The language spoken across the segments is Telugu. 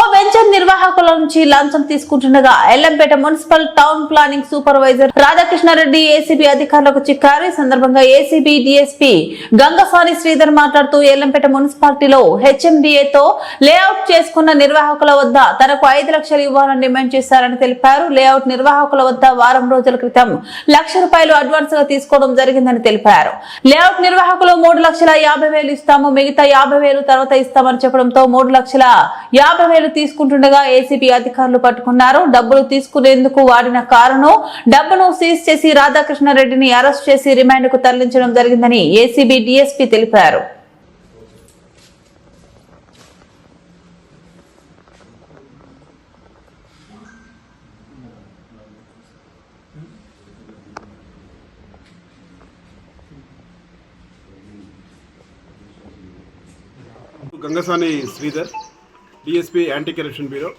ఓ వెంచర్ నిర్వాహకుల నుంచి లంచం తీసుకుంటుండగా Yellampet municipal town planning supervisor Radhakrishna Reddy ACB అధికారులకు చిక్కారు. ఈ సందర్భంగా ఏసీబీ డిఎస్పీ గంగస్వామి శ్రీధర్ మాట్లాడుతూ ఎల్లంపేట మున్సిపాలిటీలో హెచ్ఎండిఏతో లేఅవుట్ చేసుకున్న నిర్వాహకుల వద్ద తనకు ఐదు లక్షలు ఇవ్వాలని డిమాండ్ చేశారని తెలిపారు. లేఅవుట్ నిర్వాహకుల వద్ద వారం రోజుల క్రితం లక్ష రూపాయలు అడ్వాన్స్గా తీసుకోవడం జరిగిందని తెలిపారు. లేఅవుట్ నిర్వాహకులు మూడు లక్షల యాభై వేలు ఇస్తాము మిగతా యాభై వేలు తర్వాత ఇస్తామని చెప్పడంతో మూడు లక్షల యాభై వేలు తీసుకుంటుండగా ఏసీబీ అధికారులు పట్టుకున్నారు. డబ్బులు తీసుకునేందుకు వాడిన కారును డబ్బును సీజ్ చేసి రాధాకృష్ణారెడ్డిని అరెస్ట్ చేసి రిమాండ్కు తరలించడం జరిగిందని ఏసీబీ డీఎస్పీ తెలిపారు. Gangasani Sridhar. DSP anti corruption bureau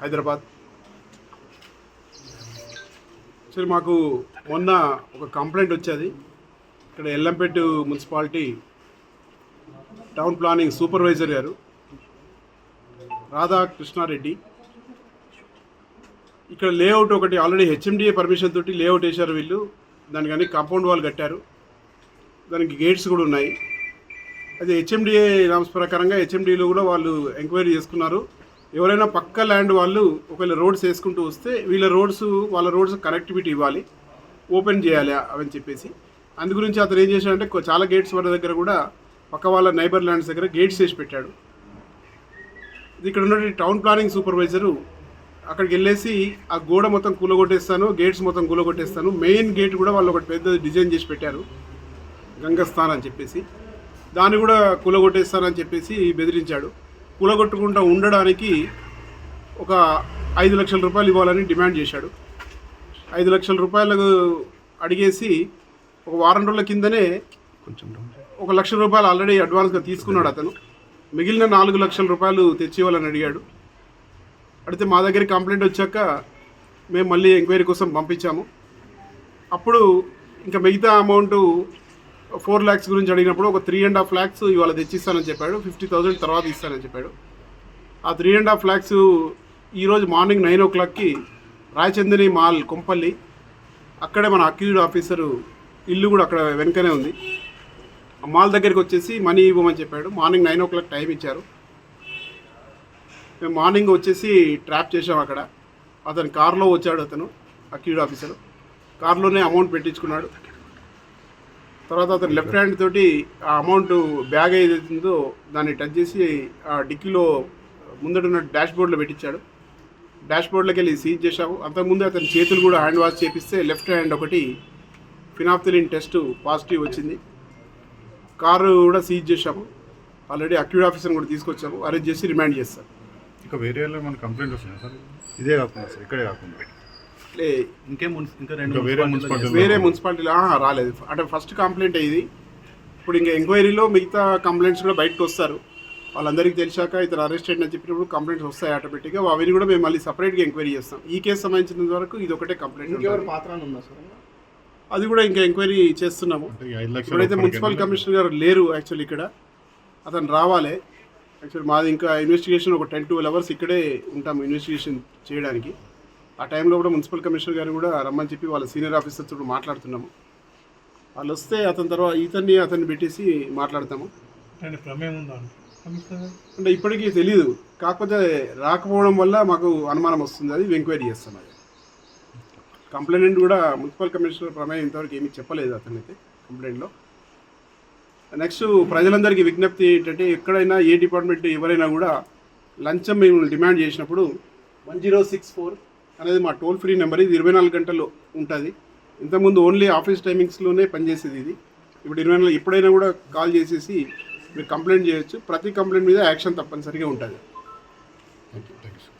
Hyderabad సరే మాకు మొన్న ఒక కంప్లైంట్ వచ్చేది. ఇక్కడ Yellampet municipality town planning supervisor గారు రాధాకృష్ణారెడ్డి ఇక్కడ లేఅవుట్ ఒకటి ఆల్రెడీ హెచ్ఎండిఏ పర్మిషన్ తోటి లేఅవుట్ వేశారు వీళ్ళు. దానికి కాంపౌండ్ వాల్ కట్టారు. దానికి గేట్స్ కూడా ఉన్నాయి. అది హెచ్ఎండిఏ నామ్స్ ప్రకారంగా హెచ్ఎండిలో కూడా వాళ్ళు ఎంక్వైరీ చేసుకున్నారు. ఎవరైనా పక్క ల్యాండ్ వాళ్ళు ఒకవేళ రోడ్స్ వేసుకుంటూ వస్తే వీళ్ళ రోడ్స్ వాళ్ళ రోడ్స్ కనెక్టివిటీ ఇవ్వాలి ఓపెన్ చేయాలి అవని చెప్పేసి. అందు గురించి అతను ఏం చేశాడంటే చాలా గేట్స్ వాళ్ళ దగ్గర కూడా పక్క వాళ్ళ నైబర్ ల్యాండ్స్ దగ్గర గేట్స్ వేసి పెట్టాడు. ఇక్కడ ఉన్న టౌన్ ప్లానింగ్ సూపర్వైజరు అక్కడికి వెళ్ళేసి ఆ గోడ మొత్తం కూలగొట్టేస్తాను గేట్స్ మొత్తం కూలగొట్టేస్తాను. మెయిన్ గేట్ కూడా వాళ్ళు ఒకటి పెద్ద డిజైన్ చేసి పెట్టారు. గంగస్థాన్ అని చెప్పేసి. దాన్ని కూడా కూలగొట్టేస్తానని చెప్పేసి బెదిరించాడు. కూలగొట్టుకుంటూ ఉండడానికి ఒక ఐదు లక్షల రూపాయలు ఇవ్వాలని డిమాండ్ చేశాడు. ఐదు లక్షల రూపాయలు అడిగేసి ఒక వారం రోజుల కిందనే ఒక లక్ష రూపాయలు ఆల్రెడీ అడ్వాన్స్గా తీసుకున్నాడు అతను. మిగిలిన నాలుగు లక్షల రూపాయలు తెచ్చి ఇవ్వాలని అడిగాడు. అడిగితే మా దగ్గర కంప్లైంట్ వచ్చాక మేము మళ్ళీ ఎంక్వైరీ కోసం పంపించాము. అప్పుడు ఇంకా మిగతా అమౌంట్ ఫోర్ ల్యాక్స్ గురించి అడిగినప్పుడు ఒక త్రీ అండ్ హాఫ్ ల్యాక్స్ ఇవాళ తెచ్చిస్తానని చెప్పాడు. ఫిఫ్టీ థౌసండ్ తర్వాత ఇస్తానని చెప్పాడు. ఆ త్రీ అండ్ హాఫ్ ల్యాక్స్ ఈరోజు మార్నింగ్ నైన్ ఓ క్లాక్కి రాయచందని మాల్ కొంపల్లి. అక్కడే మన అక్యూజ్డ్ ఆఫీసరు ఇల్లు కూడా అక్కడ వెనుకనే ఉంది. ఆ మాల్ దగ్గరికి వచ్చేసి మనీ ఇవ్వమని చెప్పాడు. Morning nine o'clock time ఇచ్చారు. మేము మార్నింగ్ వచ్చేసి ట్రాప్ చేసాం అక్కడ. అతను కారులో వచ్చాడు అతను అక్యూడ్ ఆఫీసర్ కార్లోనే అమౌంట్ పెట్టించుకున్నాడు. తర్వాత అతను లెఫ్ట్ హ్యాండ్ తోటి ఆ అమౌంట్ బ్యాగ్ ఏదైతుందో దాన్ని టచ్ చేసి ఆ డిక్కీలో ముందట డాష్ బోర్డ్లో పెట్టించాడు. డాష్ బోర్డ్లోకి వెళ్ళి సీజ్ చేశాము అంతకుముందు అతని చేతులు కూడా హ్యాండ్ వాష్ చేపిస్తే లెఫ్ట్ హ్యాండ్ ఒకటి ఫినాప్థలిన్ టెస్ట్ పాజిటివ్ వచ్చింది. కారు కూడా సీజ్ చేశాము. ఆల్రెడీ అక్యూడ్ ఆఫీసర్ని కూడా తీసుకొచ్చాము. అరెస్ట్ చేసి రిమాండ్ చేస్తాం. ఇంకా వేరే వాళ్ళు మన కంప్లైంట్ వస్తున్నాయి సార్ ఇదే కాకుండా సార్ ఇక్కడే కాకుండా. లే ఇంకే మున్సి- ఇంకా రెండు వేరే మున్సిపాలిటీలో మున్సిపాలిటీలో వేరే మున్సిపాలిటీలో ఆహా, రాలేదు. అంటే ఫస్ట్ కంప్లైంట్ ఇది? ఇప్పుడు ఇంకా ఎంక్వైరీలో మిగతా కంప్లైంట్స్ కూడా బయటకు వస్తారు. వాళ్ళందరికీ తెలిసాక ఇతను అరెస్ట్ అయ్యిందని చెప్పినప్పుడు కంప్లైంట్స్ వస్తాయి ఆటోమేటిక్గా అవన్నీ కూడా మేము మళ్ళీ సపరేట్గా ఎంక్వైరీ చేస్తాం. ఈ కేసు సంబంధించినంత వరకు ఇది ఒకటే కంప్లైంట్ ఉంటుంది. పాత్ర ఉందా సార్? అది కూడా ఇంకా ఎంక్వైరీ చేస్తున్నాము. అంటే ఈ ఐదు లక్షలు ఇప్పుడైతే మున్సిపల్? కమిషనర్ గారు లేరు యాక్చువల్లీ ఇక్కడ. అతను రావాలి. యాక్చువల్లీ మాది ఇంకా ఇన్వెస్టిగేషన్ ఒక టెన్ ట్వెల్వ్ అవర్స్ ఇక్కడే ఉంటాము ఇన్వెస్టిగేషన్ చేయడానికి. ఆ టైంలో కూడా మున్సిపల్ కమిషనర్ గారు కూడా రమ్మని చెప్పి వాళ్ళ సీనియర్ ఆఫీసర్ తోటి మాట్లాడుతున్నాము. వాళ్ళు వస్తే అతని తర్వాత ఇతన్ని అతన్ని పెట్టేసి మాట్లాడతాము. అంటే ఇప్పటికీ తెలియదు కాకపోతే రాకపోవడం వల్ల మాకు అనుమానం వస్తుంది. అది ఎంక్వైరీ చేస్తాం అది. కంప్లైంట్ కూడా మున్సిపల్ కమిషనర్ ప్రమేయం ఇంతవరకు ఏమీ చెప్పలేదు అతనైతే కంప్లైంట్లో. నెక్స్ట్ ప్రజలందరికీ విజ్ఞప్తి ఏంటంటే ఎక్కడైనా ఏ డిపార్ట్మెంట్ ఎవరైనా కూడా లంచం మేము డిమాండ్ చేసినప్పుడు వన్ జీరో సిక్స్ ఫోర్ అనేది మా టోల్ ఫ్రీ నెంబర్ ఇది ఇరవై నాలుగు గంటలు ఉంటుంది. ఇంతకుముందు ఓన్లీ ఆఫీస్ టైమింగ్స్లోనే పనిచేసేది ఇది. ఇప్పుడు ఇరవై నాలుగు ఎప్పుడైనా కూడా కాల్ చేసేసి మీరు కంప్లైంట్ చేయొచ్చు. ప్రతి కంప్లైంట్ మీద యాక్షన్ తప్పనిసరిగా ఉంటుంది. Thank you thank you